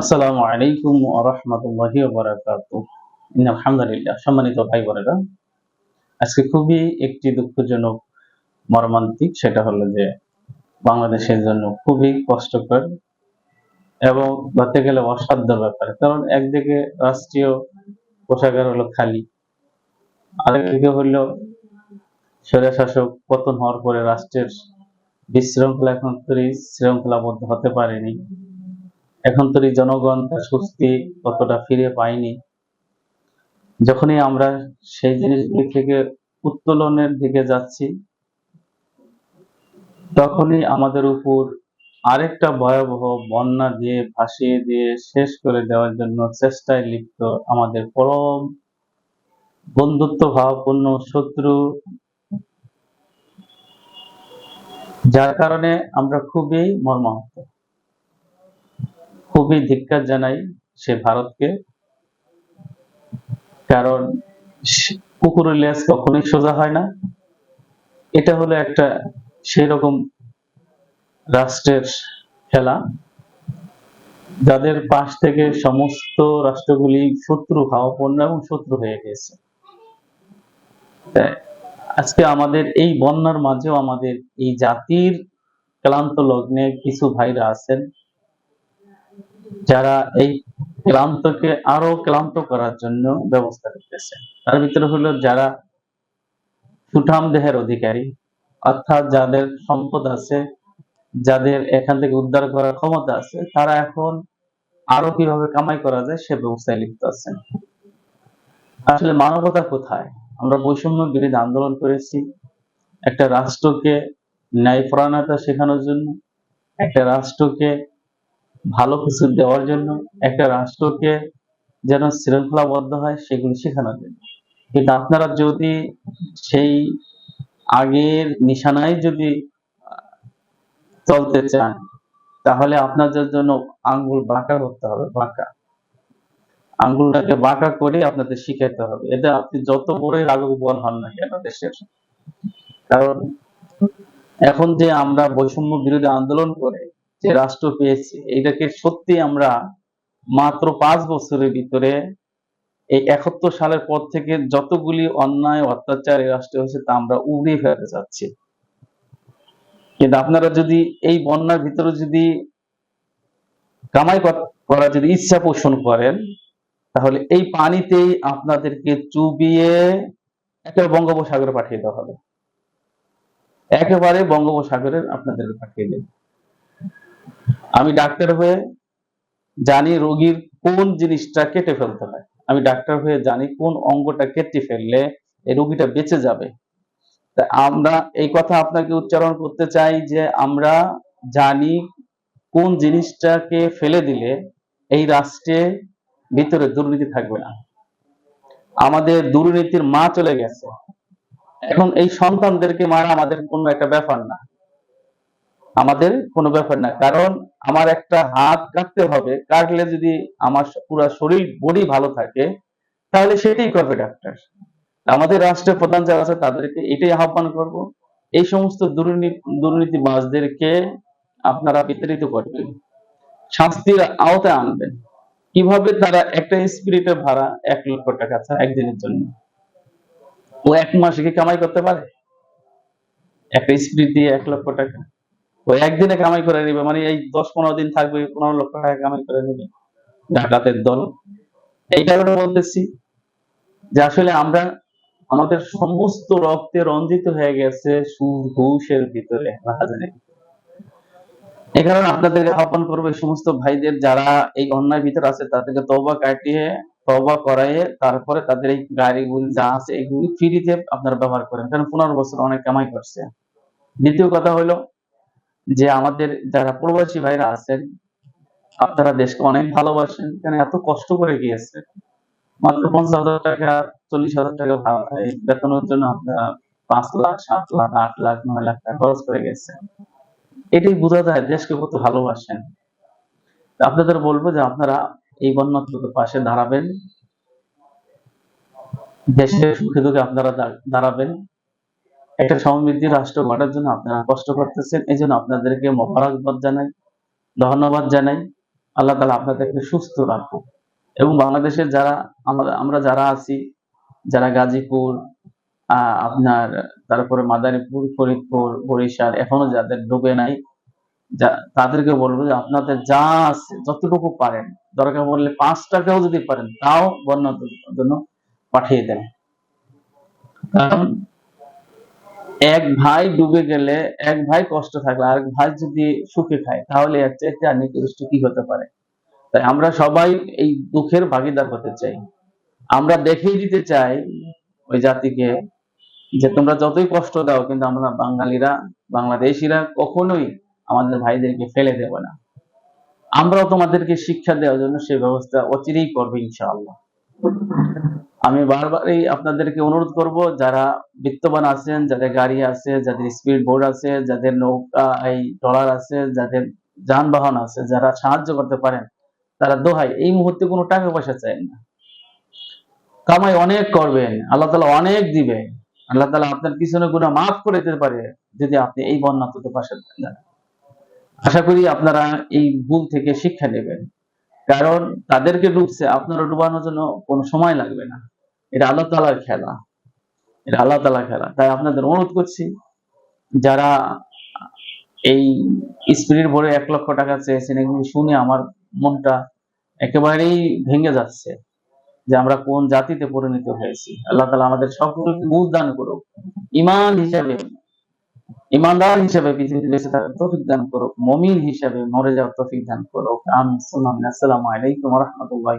আসসালামু আলাইকুম রাহমাতুল্লাহি ওয়া বারাকাতুহু। ইন্নাল হামদুলিল্লাহ সম্মানিত ভাই বোনেরা, আজকে খুবই একটি দুঃখজনক মর্মান্তিক, সেটা হলো যে বাংলাদেশের জন্য খুবই কষ্টকর এবং বলতে গেলে অসাধ্য ব্যাপার। কারণ একদিকে রাষ্ট্রীয় কোষাগার হলো খালি, আরেকদিকে হলো স্বৈর শাসক পতন হওয়ার পরে রাষ্ট্রের বিশৃঙ্খলা এখন শৃঙ্খলাবদ্ধ হতে পারেনি। এখন তৈরি জনগণ তার স্বস্তি কতটা ফিরে পায়নি। যখনই আমরা সেই জিনিসগুলি থেকে উত্তোলনের দিকে যাচ্ছি, তখনই আমাদের উপর আরেকটা ভয়াবহ বন্যা দিয়ে ভাসিয়ে দিয়ে শেষ করে দেওয়ার জন্য চেষ্টায় লিপ্ত আমাদের পরম বন্ধুত্ব ভাবপূর্ণ শত্রু। যার কারণে আমরা খুবই মর্মাহত। খুবই ধিক্কার জানাই সে ভারতকে। কারণ কুকুরের লেজ কখনোই সোজা হয় না। এটা হলো একটা সেই রকম রাষ্ট্রের খেলা। যাদের পাশ থেকে সমস্ত রাষ্ট্রগুলি শত্রু ভাবাপন্ন এবং শত্রু হয়ে গেছে আজকে আমাদের এই বন্যার মাঝেও আমাদের এই জাতির ক্লান্ত লগ্নে কিছু ভাইরা আছেন। যারা এই ক্লান্তকে আরও ক্লান্ত করার জন্য ব্যবস্থা করতেছে, তার ভিতরে হলো যারা সুঠাম দেহের অধিকারী, অর্থাৎ যাদের সম্পদ আছে, যাদের এখান থেকে উদ্ধার করার ক্ষমতা আছে, তারা এখন আরও কীভাবে কামাই করা যায় সে ব্যবস্থায় লিপ্ত আছেন। আসলে মানবতা কোথায়? আমরা বৈষম্য বিরোধী আন্দোলন করেছি, একটা রাষ্ট্রকে ন্যায়পরায়ণতা শেখানোর জন্য, একটা রাষ্ট্রকে ভালো কিছু দেওয়ার জন্য একটা রাষ্ট্রকে যেন শৃঙ্খলাবদ্ধ হয়, সেগুলো শেখানোর জন্য কিন্তু আপনারা যদি সেই আগের নিশানায় যদি চলতে চান, তাহলে আপনাদের জন্য আঙ্গুল বাঁকা করতে হবে, বাঁকা। আঙ্গুলটাকে বাঁকা করে আপনাদের শিখাতে হবে। এটা আপনি যত বড়ই বল হন না কেন দেশের। কারণ এখন যে আমরা বৈষম্য বিরোধী আন্দোলন করে যে রাষ্ট্র পেয়েছি, এটাকে সত্যি আমরা মাত্র পাঁচ বছরের ভিতরে এই একাত্তর সালের পর থেকে যতগুলি অন্যায়, অত্যাচার এই রাষ্ট্রে হয়েছে, তা আমরা উড়িয়ে ফেলতে যাচ্ছি কিন্তু আপনারা যদি এই বন্যার ভিতরে যদি কামাই কর- যদি ইচ্ছা পোষণ করেন, তাহলে এই পানিতেই আপনাদেরকে চুবিয়ে একেবারে বঙ্গোপসাগরে পাঠিয়ে দেওয়া হবে। একেবারে বঙ্গোপসাগরের আপনাদেরকে পাঠিয়ে দেবে। আমি ডাক্তার হয়ে জানি রোগীর কোন জিনিসটা কেটে ফেলতে হয়। আমি ডাক্তার হয়ে জানি কোন অঙ্গটা কেটে ফেললে এই রোগীটা বেঁচে যাবে। তা আমরা এই কথা আপনাকে উচ্চারণ করতে চাই যে আমরা জানি কোন জিনিসটাকে ফেলে দিলে এই রাষ্ট্রে ভিতরে দুর্নীতি থাকবে না। আমাদের দুর্নীতির মা চলে গেছে। এখন এই সন্তানদেরকে মারা আমাদের কোনো একটা ব্যাপার না। আমাদের কোনো ব্যাপার না। কারণ আমার একটা হাত কাটতে হবে, কাটলে যদি আমার পুরো শরীর বডি ভালো থাকে, তাহলে সেটাই করবে ডাক্তার আমাদের রাষ্ট্রের প্রধান যারা আছে, তাদেরকে এটাই আহ্বান করব, এই সমস্ত দুর্নীতি, দুর্নীতিবাজদেরকে আপনারা বিতাড়িত করবেন, শাস্তির আওতায় আনবেন। কীভাবে তারা একটা স্পিরিটের ভাড়া এক লক্ষ টাকা ছাড়া একদিনের জন্য? ও এক মাসে কি কামাই করতে পারে? একটা স্পিরিট দিয়ে এক লক্ষ টাকা। ও একদিনে কামাই করে নেবে মানে এই দশ পনেরো দিন থাকবে পনেরো লক্ষ টাকা কামাই করে নেবে। ডাকাতের দল। এই কারণে বলতেছি যে আসলে আমরা আমাদের সমস্ত রক্তে রঞ্জিত হয়ে গেছে সুদ ঘুষের ভিতরে ভিতরে। কারণে আপনাদের আহ্বান করব এই সমস্ত ভাইদের যারা এই অন্যায় ভিতরে আছে, তাদেরকে তবা কাটিয়ে তবা করাইয়ে তারপরে তাদের এই গাড়িগুলি যা আছে, এগুলি ফ্রিতে আপনারা ব্যবহার করেন। কারণ পনেরো বছর অনেক কামাই করছে। দ্বিতীয় কথা হলো যে আমাদের যারা প্রবাসী ভাইরা আছেন, আপনারা দেশকে অনেক ভালোবাসেন, কেন এত কষ্ট করে গিয়েছে? মাত্র পঞ্চাশ হাজার টাকা, চল্লিশ হাজার টাকা বেতনের জন্য আপনারা পাঁচ লাখ, সাত লাখ, আট লাখ, নয় লাখ টাকা খরচ করে গেছে। এটাই বোঝা যায় দেশকে কত ভালোবাসেন। আপনাদের বলব যে আপনারা এই বন্যাত্মকের পাশে দাঁড়াবেন। দেশের সুখে দুঃখে আপনারা দাঁড়াবেন। একটা সমৃদ্ধি রাষ্ট্র গড়ার জন্য আপনারা কষ্ট করতেছেন। এই জন্য আপনাদেরকে মোবারকবাদ জানাই, ধন্যবাদ জানাই। আল্লাহ তালা আপনাদেরকে সুস্থ রাখুক। এবং বাংলাদেশের যারা, আমরা আমরা যারা আছি, যারা গাজীপুর আপনার, তারপরে মাদারীপুর, ফরিদপুর, বরিশাল, এখনও যাদের ডুবে নাই তাদেরকে বলব যে আপনাদের যা আছে, যতটুকু পারেন, দরকার পড়লে পাঁচ টাকাও যদি পারেন, তাও বন্যার জন্য পাঠিয়ে দেন। কারণ এক ভাই ডুবে গেলে এক ভাই কষ্ট থাকলে আরেক ভাই যদি সুখে খায়, তাহলে এর চাইতে আর নিকৃষ্ট কি হতে পারে? তাই আমরা সবাই এই দুঃখের ভাগিদার হতে চাই। আমরা দেখিয়ে দিতে চাই ওই জাতিকে যে তোমরা যতই কষ্ট দাও, কিন্তু আমরা বাঙালিরা, বাংলাদেশিরা কখনোই আমাদের ভাইদেরকে ফেলে দেব না। আমরাও তোমাদেরকে শিক্ষা দেওয়ার জন্য সে ব্যবস্থা অচিরেই করবে ইনশাআল্লাহ। আমি বারবারই আপনাদেরকে অনুরোধ করব, যারা বিত্তবান আছেন, যাদের গাড়ি আছে, যাদের স্পিড বোর্ড আছে, যাদের নৌকা, এই ট্রলার আছে, যাদের যানবাহন আছে, যারা সাহায্য করতে পারেন, তারা দোহাই। এই মুহূর্তে কোনো টাকা পয়সা চাই না। কামাই অনেক করবেন, আল্লাহ তালা অনেক দিবে আল্লাহ তালা আপনার পিছনে গুণা মাফ করে দিতে পারে, যদি আপনি এই বন্যাত্মতে পাশে থাকেন আশা করি আপনারা এই ভুল থেকে শিক্ষা নেবেন। কারণ তাদেরকে ডুবছে আপনারা ডুবানোর জন্য কোনো সময় লাগবে না। এটা আল্লাহ তালার খেলা। এটা আল্লাহ তালার খেলা। তাই আপনাদের অনুরোধ করছি, যারা এই স্পিরিট ভরে এক লক্ষ টাকা চেয়েছেন, এগুলো শুনে আমার মনটা একেবারেই ভেঙে যাচ্ছে যে আমরা কোন জাতিতে পরিণত হয়েছি। আল্লাহ তালা আমাদের সকলকে বুঝ দান করুক। ইমান হিসাবে ইমানদার হিসাবে পৃথিবীতে বেঁচে থাকার তৌফিক দান করো, মমিন হিসাবে মরে যাওয়ার তৌফিক দান করো। আমি আসসালামু আলাইকুম রহমতুল্লাহ